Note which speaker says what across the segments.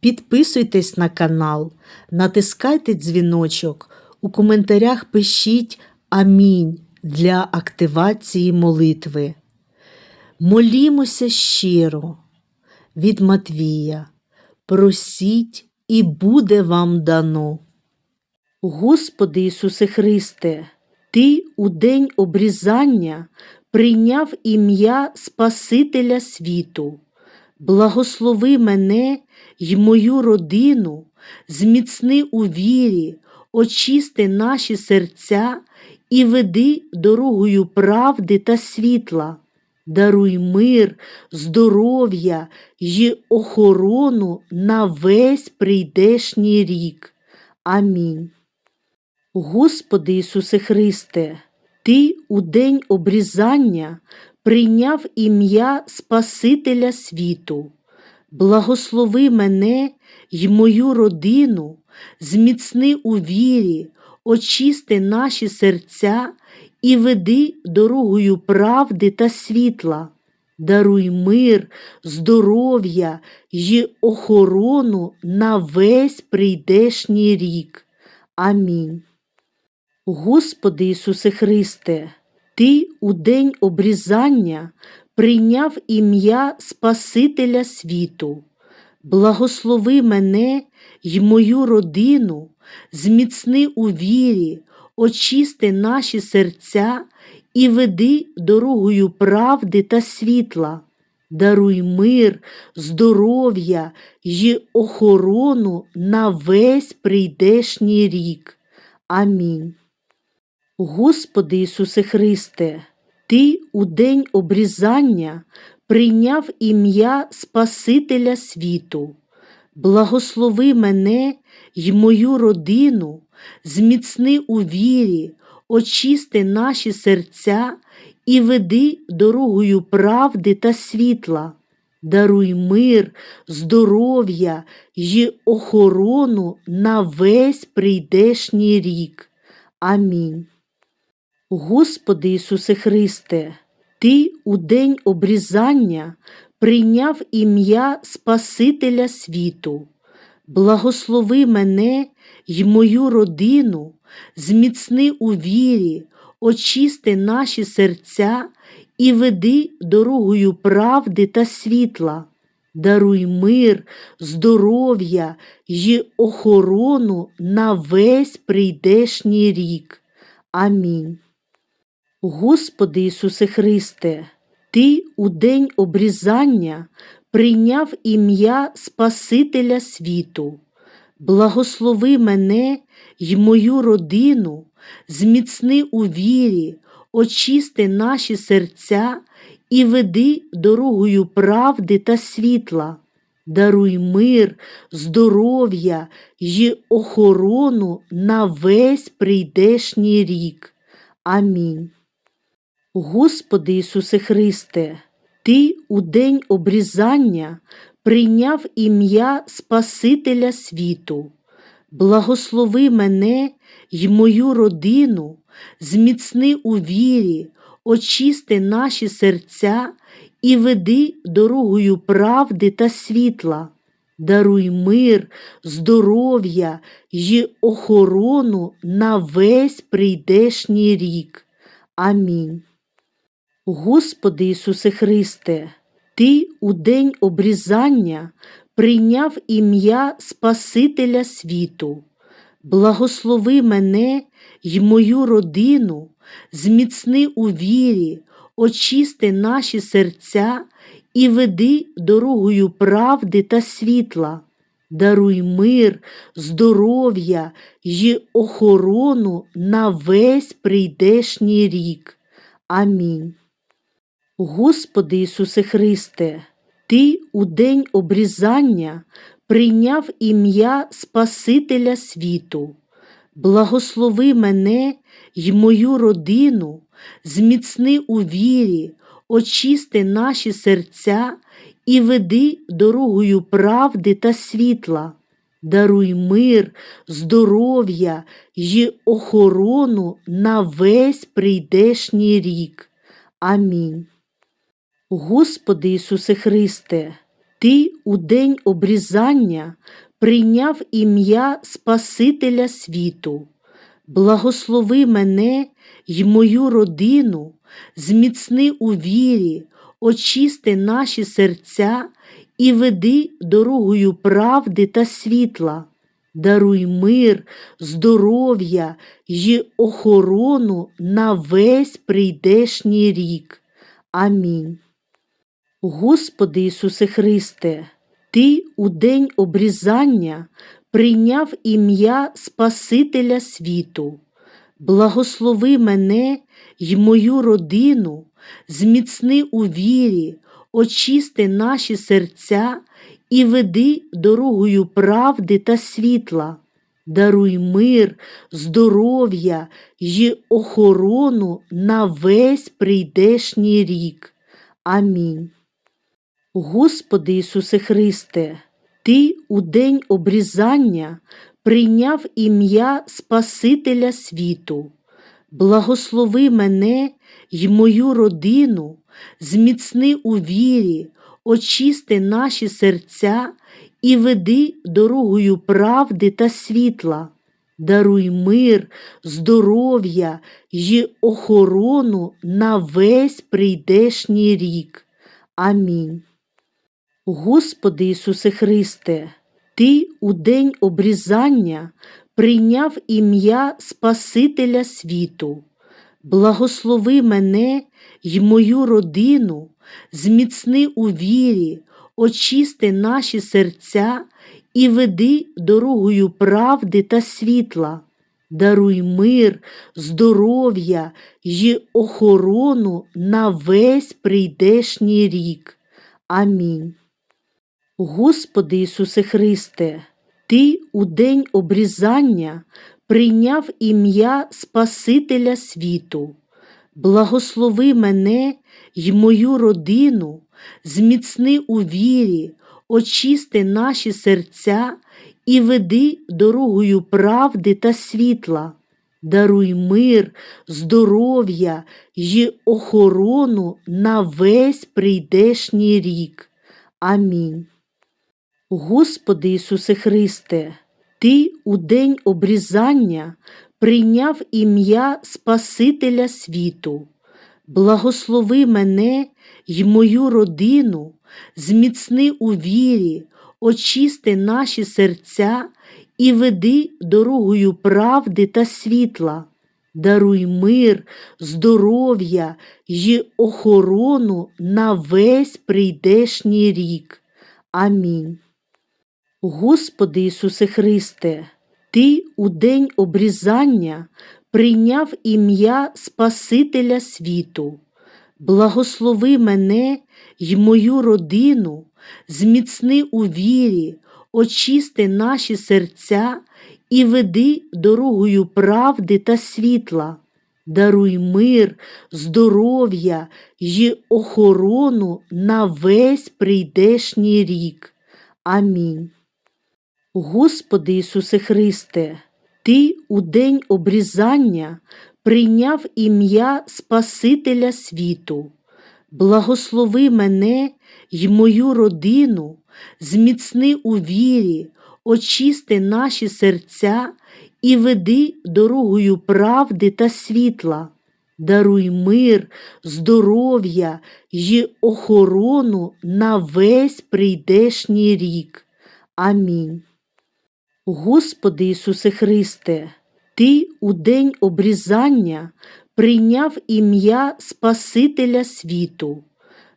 Speaker 1: підписуйтесь на канал, натискайте дзвіночок, у коментарях пишіть Амінь для активації молитви. Молімося щиро від Матвія. Просіть і буде вам дано. Господи Ісусе Христе, Ти у день обрізання прийняв ім'я Спасителя світу. Благослови мене й мою родину, зміцни у вірі, очисти наші серця і веди дорогою правди та світла. Даруй мир, здоров'я й охорону на весь прийдешній рік. Амінь. Господи Ісусе Христе, Ти у день обрізання прийняв ім'я Спасителя світу. Благослови мене й мою родину, зміцни у вірі, очисти наші серця і веди дорогою правди та світла. Даруй мир, здоров'я й охорону на весь прийдешній рік. Амінь. Господи Ісусе Христе, Ти у день обрізання прийняв ім'я Спасителя світу. Благослови мене й мою родину, зміцни у вірі, очисти наші серця і веди дорогою правди та світла. Даруй мир, здоров'я й охорону на весь прийдешній рік. Амінь. Господи Ісусе Христе, Ти у день обрізання прийняв ім'я Спасителя світу. Благослови мене й мою родину, зміцни у вірі, очисти наші серця і веди дорогою правди та світла. Даруй мир, здоров'я й охорону на весь прийдешній рік. Амінь. Господи Ісусе Христе, Ти у день обрізання прийняв ім'я Спасителя світу. Благослови мене й мою родину, зміцни у вірі, очисти наші серця і веди дорогою правди та світла. Даруй мир, здоров'я й охорону на весь прийдешній рік. Амінь. Господи Ісусе Христе, Ти у день обрізання прийняв ім'я Спасителя світу. Благослови мене й мою родину, зміцни у вірі, очисти наші серця і веди дорогою правди та світла. Даруй мир, здоров'я й охорону на весь прийдешній рік. Амінь. Господи Ісусе Христе, Ти у день обрізання прийняв ім'я Спасителя світу. Благослови мене й мою родину, зміцни у вірі, очисти наші серця і веди дорогою правди та світла. Даруй мир, здоров'я й охорону на весь прийдешній рік. Амінь. Господи Ісусе Христе, Ти у день обрізання прийняв ім'я Спасителя світу. Благослови мене й мою родину, зміцни у вірі, очисти наші серця і веди дорогою правди та світла. Даруй мир, здоров'я й охорону на весь прийдешній рік. Амінь. Господи Ісусе Христе, Ти у день обрізання прийняв ім'я Спасителя світу. Благослови мене й мою родину, зміцни у вірі, очисти наші серця і веди дорогою правди та світла. Даруй мир, здоров'я й охорону на весь прийдешній рік. Амінь. Господи Ісусе Христе, Ти у день обрізання прийняв ім'я Спасителя світу. Благослови мене й мою родину, зміцни у вірі, очисти наші серця і веди дорогою правди та світла. Даруй мир, здоров'я й охорону на весь прийдешній рік. Амінь. Господи Ісусе Христе, Ти у день обрізання прийняв ім'я Спасителя світу. Благослови мене й мою родину, зміцни у вірі, очисти наші серця і веди дорогою правди та світла. Даруй мир, здоров'я й охорону на весь прийдешній рік. Амінь. Господи Ісусе Христе, Ти у день обрізання прийняв ім'я Спасителя світу. Благослови мене й мою родину, зміцни у вірі, очисти наші серця і веди дорогою правди та світла. Даруй мир, здоров'я й охорону на весь прийдешній рік. Амінь. Господи Ісусе Христе, Ти у день обрізання прийняв ім'я Спасителя світу. Благослови мене й мою родину, зміцни у вірі, очисти наші серця і веди дорогою правди та світла. Даруй мир, здоров'я й охорону на весь прийдешній рік. Амінь. Господи Ісусе Христе, Ти у день обрізання прийняв ім'я Спасителя світу. Благослови мене й мою родину, зміцни у вірі, очисти наші серця і веди дорогою правди та світла. Даруй мир, здоров'я й охорону на весь прийдешній рік. Амінь. Господи Ісусе Христе, Ти у день обрізання прийняв ім'я Спасителя світу. Благослови мене й мою родину, зміцни у вірі, очисти наші серця і веди дорогою правди та світла. Даруй мир, здоров'я й охорону на весь прийдешній рік. Амінь. Господи Ісусе Христе, Ти у день обрізання прийняв ім'я Спасителя світу. Благослови мене й мою родину, зміцни у вірі, очисти наші серця і веди дорогою правди та світла. Даруй мир, здоров'я й охорону на весь прийдешній рік. Амінь. Господи Ісусе Христе, Ти у день обрізання прийняв ім'я Спасителя світу. Благослови мене й мою родину, зміцни у вірі, очисти наші серця і веди дорогою правди та світла. Даруй мир, здоров'я й охорону на весь прийдешній рік. Амінь. Господи Ісусе Христе, Ти у день обрізання прийняв ім'я Спасителя світу.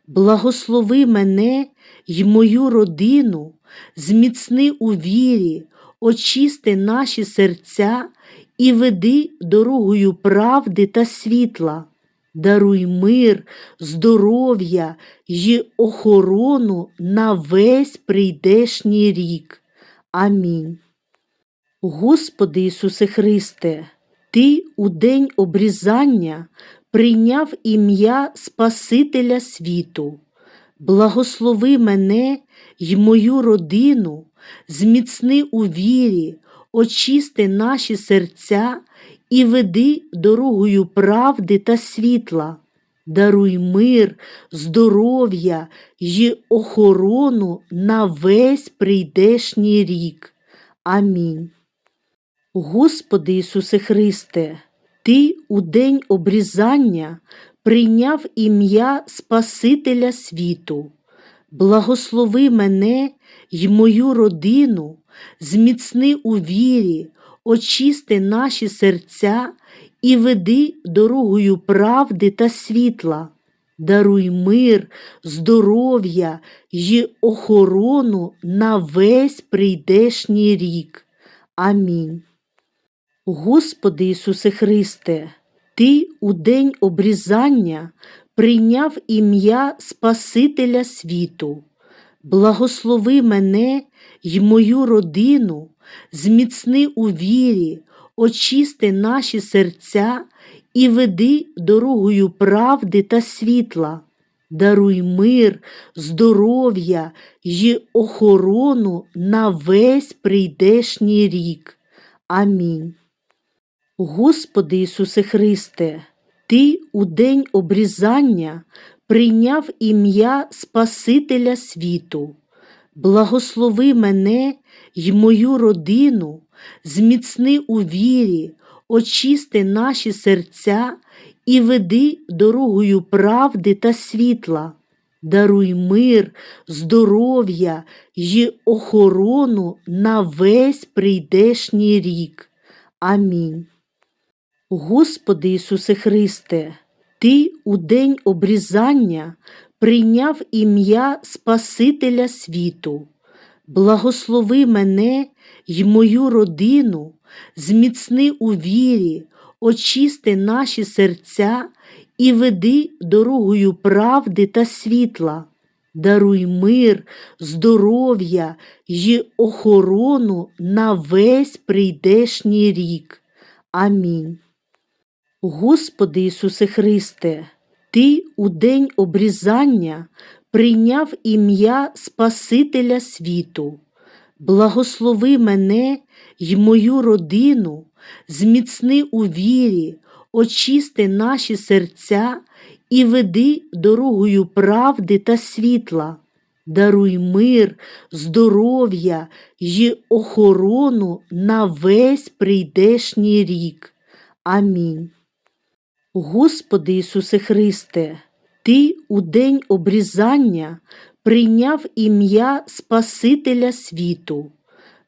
Speaker 1: Благослови мене й мою родину, зміцни у вірі, очисти наші серця і веди дорогою правди та світла. Даруй мир, здоров'я й охорону на весь прийдешній рік. Амінь. Господи Ісусе Христе, Ти у день обрізання прийняв ім'я Спасителя світу. Благослови мене й мою родину, зміцни у вірі, очисти наші серця і веди дорогою правди та світла. Даруй мир, здоров'я й охорону на весь прийдешній рік. Амінь. Господи Ісусе Христе, Ти у день обрізання прийняв ім'я Спасителя світу. Благослови мене й мою родину, зміцни у вірі, очисти наші серця і веди дорогою правди та світла. Даруй мир, здоров'я й охорону на весь прийдешній рік. Амінь. Господи Ісусе Христе, Ти у день обрізання прийняв ім'я Спасителя світу. Благослови мене й мою родину, зміцни у вірі, очисти наші серця і веди дорогою правди та світла. Даруй мир, здоров'я й охорону на весь прийдешній рік. Амінь. Господи Ісусе Христе, Ти у день обрізання прийняв ім'я Спасителя світу. Благослови мене й мою родину, зміцни у вірі, очисти наші серця і веди дорогою правди та світла. Даруй мир, здоров'я й охорону на весь прийдешній рік. Амінь. Господи Ісусе Христе, Ти у день обрізання прийняв ім'я Спасителя світу. Благослови мене й мою родину, зміцни у вірі, очисти наші серця і веди дорогою правди та світла. Даруй мир, здоров'я й охорону на весь прийдешній рік. Амінь. Господи Ісусе Христе, Ти у день обрізання прийняв ім'я Спасителя світу. Благослови мене й мою родину, зміцни у вірі, очисти наші серця і веди дорогою правди та світла. Даруй мир, здоров'я й охорону на весь прийдешній рік. Амінь. Господи Ісусе Христе, Ти у день обрізання прийняв ім'я Спасителя світу.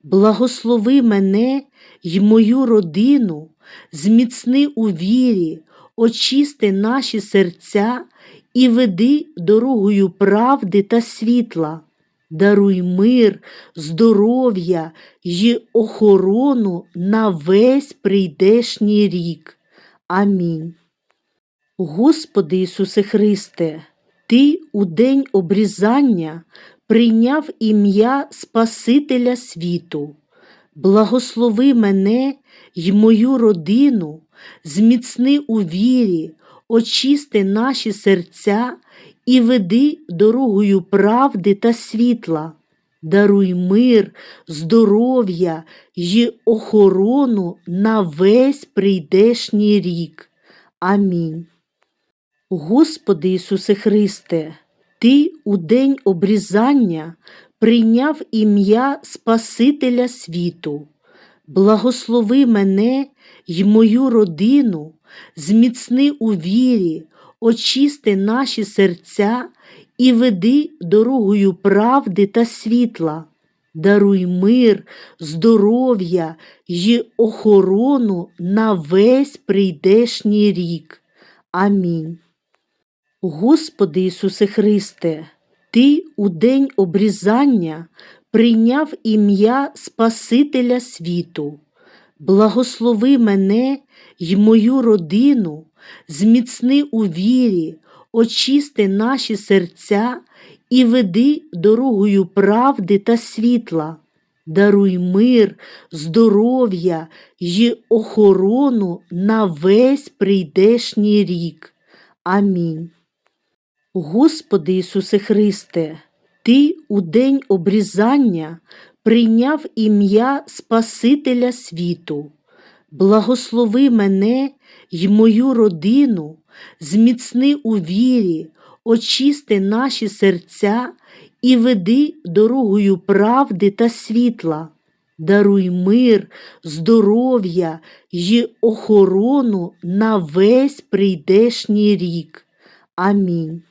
Speaker 1: Благослови мене й мою родину, зміцни у вірі, очисти наші серця і веди дорогою правди та світла. Даруй мир, здоров'я й охорону на весь прийдешній рік. Амінь. Господи Ісусе Христе, Ти у день обрізання прийняв ім'я Спасителя світу. Благослови мене й мою родину, зміцни у вірі, очисти наші серця і веди дорогою правди та світла. Даруй мир, здоров'я й охорону на весь прийдешній рік. Амінь. Господи Ісусе Христе, Ти у день обрізання прийняв ім'я Спасителя світу. Благослови мене й мою родину, зміцни у вірі, очисти наші серця і веди дорогою правди та світла. даруй мир, здоров'я й охорону на весь прийдешній рік. Амінь. Господи Ісусе Христе, Ти у день обрізання прийняв ім'я Спасителя світу. Благослови мене й мою родину, зміцни у вірі, очисти наші серця і веди дорогою правди та світла. Даруй мир, здоров'я й охорону на весь прийдешній рік. Амінь. Господи Ісусе Христе, Ти у день обрізання прийняв ім'я Спасителя світу. Благослови мене й мою родину, зміцни у вірі, очисти наші серця і веди дорогою правди та світла. Даруй мир, здоров'я й охорону на весь прийдешній рік. Амінь.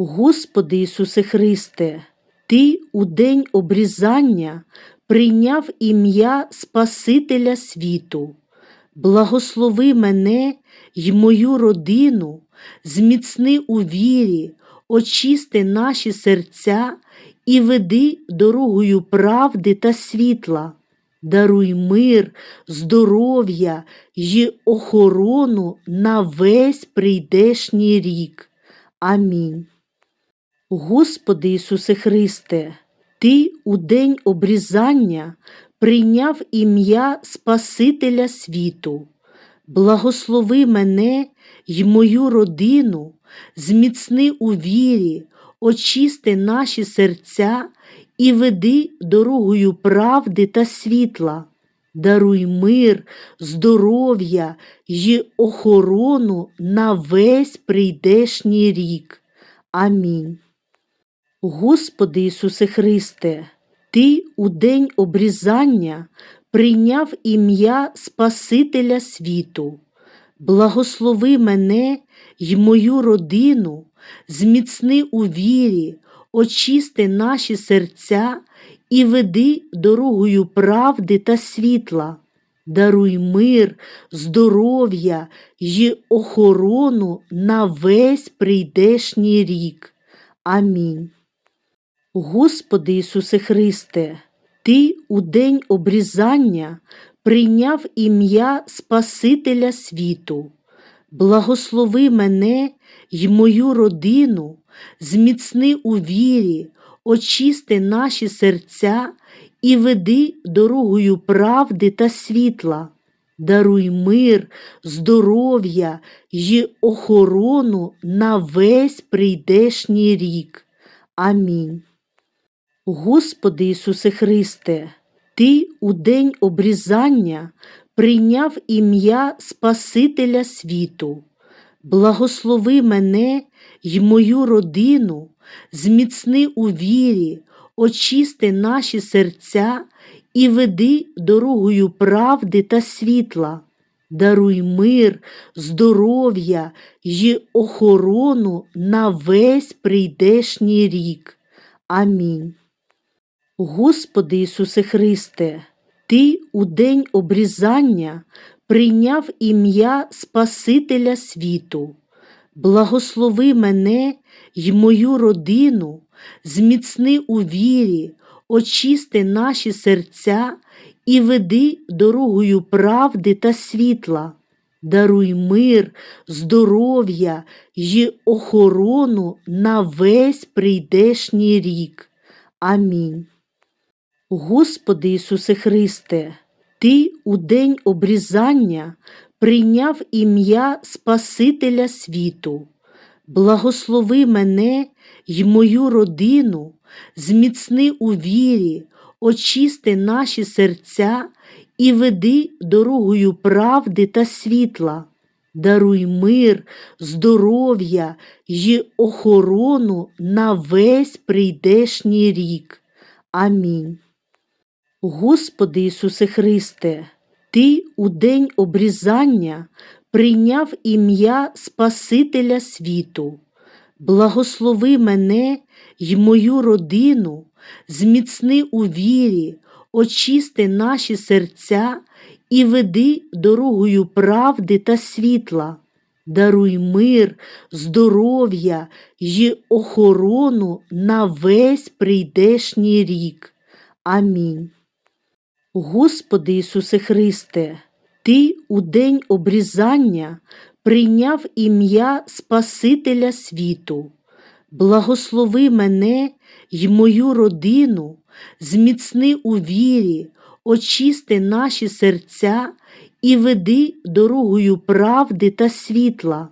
Speaker 1: Господи Ісусе Христе, Ти у день обрізання прийняв ім'я Спасителя світу. Благослови мене й мою родину, зміцни у вірі, очисти наші серця і веди дорогою правди та світла. Даруй мир, здоров'я й охорону на весь прийдешній рік. Амінь. Господи Ісусе Христе, Ти у день обрізання прийняв ім'я Спасителя світу. Благослови мене й мою родину, зміцни у вірі, очисти наші серця і веди дорогою правди та світла. Даруй мир, здоров'я й охорону на весь прийдешній рік. Амінь. Господи Ісусе Христе, Ти у день обрізання прийняв ім'я Спасителя світу. Благослови мене й мою родину, зміцни у вірі, очисти наші серця і веди дорогою правди та світла. Даруй мир, здоров'я й охорону на весь прийдешній рік. Амінь. Господи Ісусе Христе, Ти у день обрізання прийняв ім'я Спасителя світу. Благослови мене й мою родину, зміцни у вірі, очисти наші серця і веди дорогою правди та світла. Даруй мир, здоров'я й охорону на весь прийдешній рік. Амінь. Господи Ісусе Христе, Ти у день обрізання прийняв ім'я Спасителя світу. Благослови мене й мою родину, зміцни у вірі, очисти наші серця і веди дорогою правди та світла. Даруй мир, здоров'я й охорону на весь прийдешній рік. Амінь. Господи Ісусе Христе, Ти у день обрізання прийняв ім'я Спасителя світу. Благослови мене й мою родину, зміцни у вірі, очисти наші серця і веди дорогою правди та світла. Даруй мир, здоров'я й охорону на весь прийдешній рік. Амінь. Господи Ісусе Христе, Ти у день обрізання прийняв ім'я Спасителя світу. Благослови мене й мою родину, зміцни у вірі, очисти наші серця і веди дорогою правди та світла. Даруй мир, здоров'я й охорону на весь прийдешній рік. Амінь. Господи Ісусе Христе, Ти у день обрізання прийняв ім'я Спасителя світу. Благослови мене й мою родину, зміцни у вірі, очисти наші серця і веди дорогою правди та світла. Даруй мир, здоров'я й охорону на весь прийдешній рік. Амінь. Господи Ісусе Христе, Ти у день обрізання прийняв ім'я Спасителя світу. Благослови мене й мою родину, зміцни у вірі, очисти наші серця і веди дорогою правди та світла.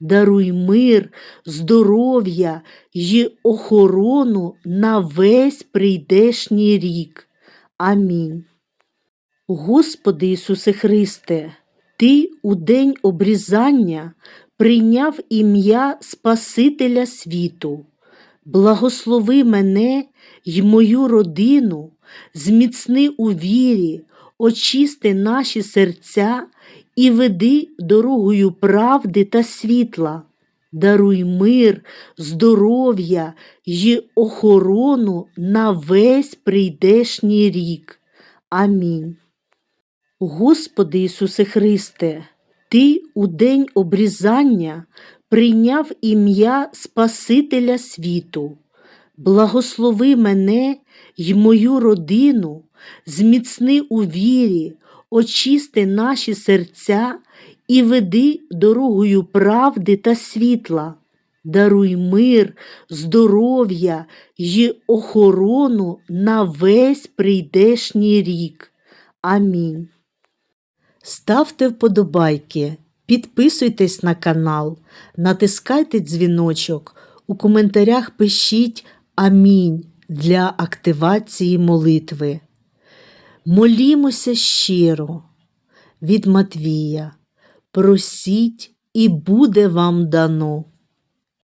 Speaker 1: Даруй мир, здоров'я й охорону на весь прийдешній рік. Амінь. Господи Ісусе Христе, Ти у день обрізання прийняв ім'я Спасителя світу. Благослови мене й мою родину, зміцни у вірі, очисти наші серця і веди дорогою правди та світла. Даруй мир, здоров'я й охорону на весь прийдешній рік. Амінь. Господи Ісусе Христе, Ти у день обрізання прийняв ім'я Спасителя світу. Благослови мене й мою родину, зміцни у вірі, очисти наші серця і веди дорогою правди та світла. Даруй мир, здоров'я й охорону на весь прийдешній рік. Амінь. Ставте вподобайки, підписуйтесь на канал, натискайте дзвіночок, у коментарях пишіть Амінь для активації молитви. Молімося щиро від Матвія. Просіть і буде вам дано.